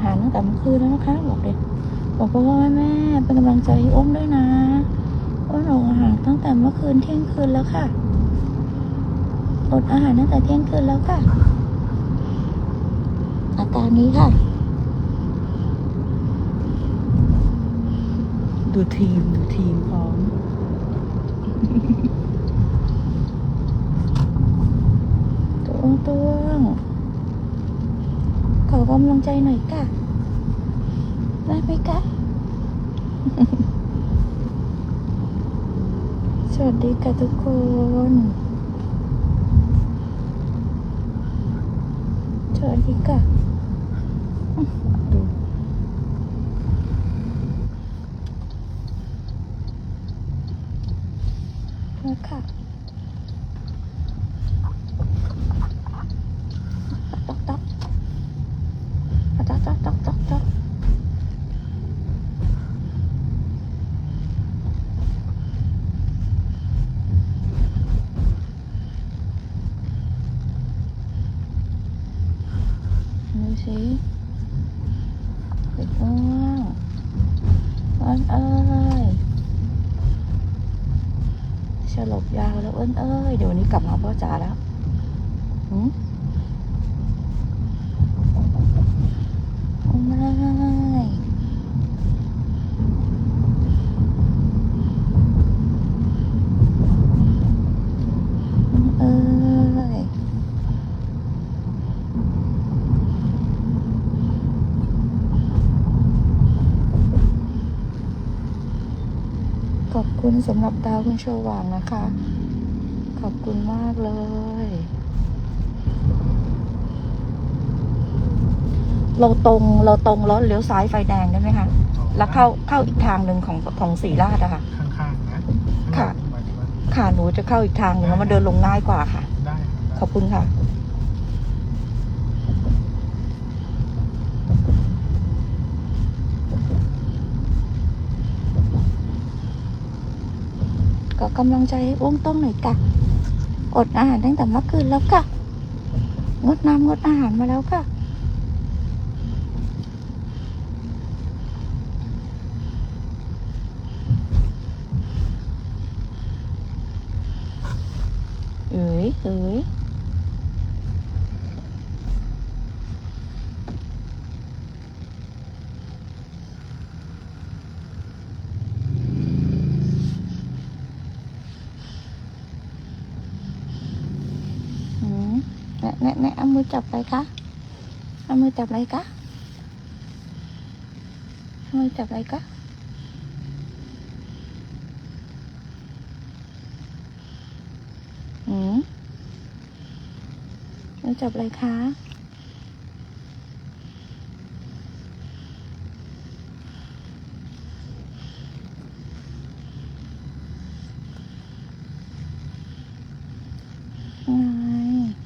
อาหารตั้งแต่เมื่อคืนแล้วนะคะบอกเลยบอกพ่อพ่อแม่แม่เป็นกำลังใจให้อ้มด้วยนะอ้มอดอาหารตั้งแต่เมื่อคืนเที่ยงคืนแล้วค่ะอดอาหารตั้งแต่เที่ยงคืนแล้วค่ะ อาการนี้ค่ะ ดูทีมดูทีมพร้อมตัวอ้วงตัวอ้วง ขอกำลังใจหน่อยค่ะได้ไหมคะสวัสดีค่ะทุกคน สวัสดีค่ะอื้อดูแล้วค่ะต๊อกต๊อกต๊อกต๊อกต๊อกต๊อกต๊อกดู สิเด็กอ้วนอ้นเอ้ยฉลบยาวแล้วเอ้นเอ้ย เดี๋ยววันนี้กลับมาพ่อจ๋าแล้วหืมโอ้ไม่อ้วนเอ้ย ขอบ คุณสำหรับดาวคุณโชว่างนะคะ ขอบคุณมากเลย เราตรงเราตรงแล้วเลี้ยวซ้ายไฟแดงได้ไหมคะ แล้วเข้าเข้าอีกทางหนึ่งของของสีราดอะค่ะ ข้างๆนะค่ะหมายถึงว่าค่ะหนูจะเข้าอีกทางหนึ่งแล้วมาเดินลงง่ายกว่าค่ะ ได้ขอบคุณค่ะ ก็กำลังใจให้อ้วงต้องหน่อยกะอดอาหารตั้งแต่เมื่อคืนแล้วค่ะงดน้ำงดอาหารมาแล้วค่ะเอ๋ยเอ๋ยหืมแน่แน่แน่เอา มือจับอะไรคะเอามือจับอะไรคะเอามือจับอะไรคะอืมมือจับอะไรคะไง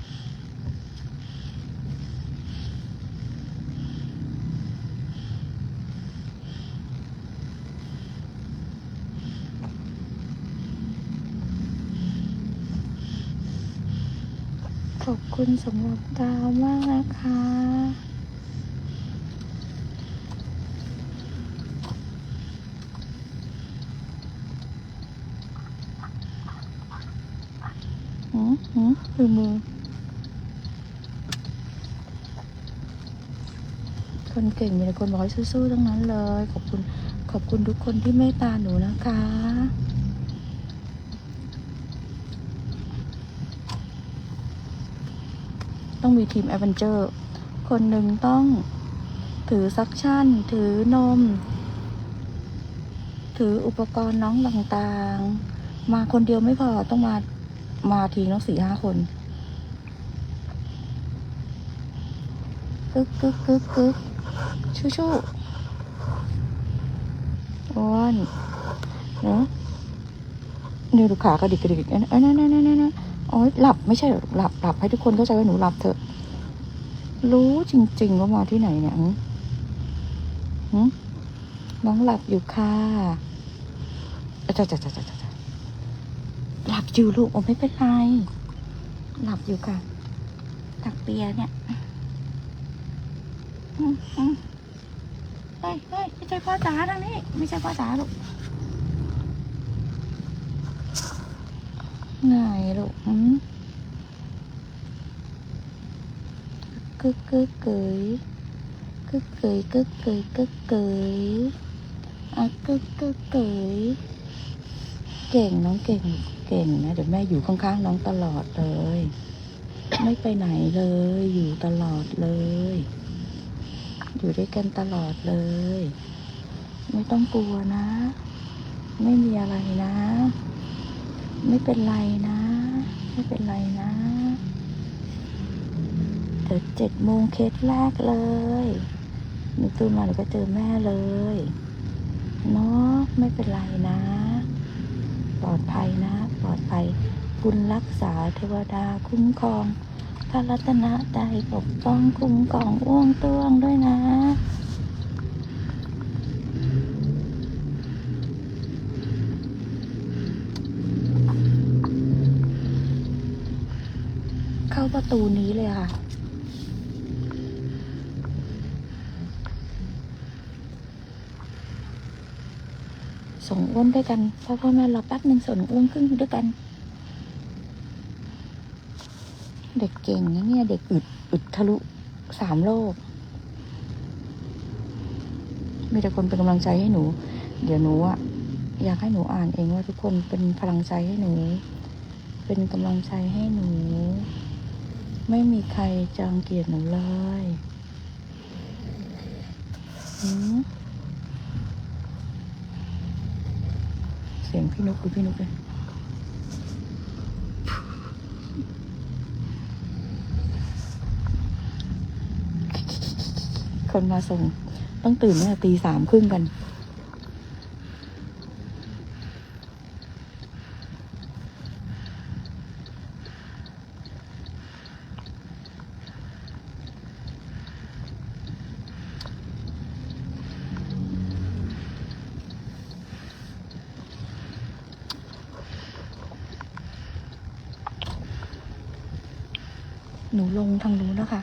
ขอบคุณสำหรับดาวมากนะคะหืมหืมดูมือ คนเก่งมีแต่คนบอกให้สู้ๆทั้งนั้นเลย ขอบคุณ ขอบคุณทุกคนที่เมตตาหนูนะคะ ต้องมีทีมแอดเวนเจอร์ คนหนึ่งต้องถือซักชั่น ถือนม ถืออุปกรณ์น้องต่างๆ มาคนเดียวไม่พอต้องมา มาทีต้องสี่ห้าคนกึกกึกกึกกึกชู้ชู้อ้วนเนาะนี่ดูขากระดิกกระดิกเอ้ยนั่นนั่นนั่นนั่น โอ้ยหลับไม่ใช่หลับหลับให้ทุกคนเข้าใจว่าหนูหลับเถอะ รู้จริงๆว่ามาที่ไหนเนี่ยหึน้องหลับอยู่ค่ะจ้าจ้าจ้าจ้าจ้าหลับอยู่ลูกโอ้ไม่เป็นไร หลับอยู่ค่ะตักเปียเนี่ยอืมอืมยเฮ้ยไม่ใช่พ่อจ๋าทางนี้ ไม่ใช่พ่อจ๋าลูก ไงลูกกึกกึกเกยกึกเกยกึกเกยกึกเกยอะกึกกึกเกยเก่งน้องเก่งเก่งนะเดี๋ยวแม่อยู่ข้างๆน้องตลอดเลย ไม่ไปไหนเลย อยู่ตลอดเลย อยู่ด้วยกันตลอดเลย ไม่ต้องกลัวนะ ไม่มีอะไรนะ ไม่เป็นไรนะ ไม่เป็นไรนะเดี๋ยวเจ็ดโมงเคสแรกเลยหนูตื่นมาหนูก็เจอแม่เลยเนาะไม่เป็นไรนะ ปลอดภัยนะ ปลอดภัยคุณรักษาเทวดาคุ้มครองพระรัตนตรัยปกป้องคุ้มครองอ้วงต้วงด้วยนะ ประตูนี้เลยค่ะ ส่งอ้วนด้วยกันพ่อพ่อแม่รอแป๊บหนึ่งส่งอ้วนขึ้นด้วยกัน เด็กเก่งนะเนี่ย เด็กอึดอึดทะลุสามโลก มีแต่คนเป็นกำลังใจให้หนู เดี๋ยวหนูอะอยากให้หนูอ่านเองว่าทุกคนเป็นพลังใจให้หนู เป็นกำลังใจให้หนู ไม่มีใครจองเกียดหนูเลยเสียงพี่นุกดูพี่นุกเลยคนมาส่งต้องตื่นตั้งแต่ตีสามครึ่งกัน หนูลงทางนู้นแล้วค่ะ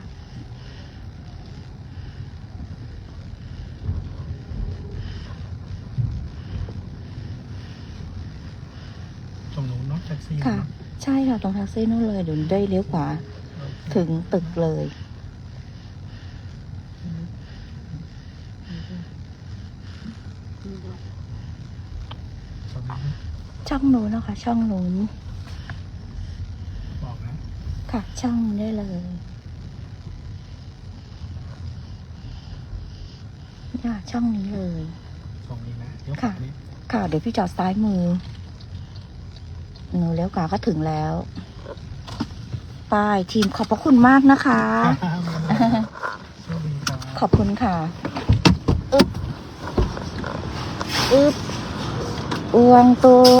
ตรงนู้นเนาะแท็กซี่ค่ะ ใช่ค่ะ ตรงแท็กซี่นู่นเลยเดี๋ยวได้เลี้ยวขวา ถึงตึกเลยตรงนี้นะช่องนู้นนะคะช่องนู้นบอกนะ ค่ะช่องได้เลยเนี่ยช่องนี้เลย ตรงนี้นะเดี๋ยวค่ะนี้ค่ะ เดี๋ยวพี่จอดซ้ายมือ หนูเลี้ยวขวาก็ถึงแล้วไป้ายทีมขอบพระคุณมากนะคะโชคดีครับขอบคุณค่ะ อึ๊บ อึ๊บอวงตัว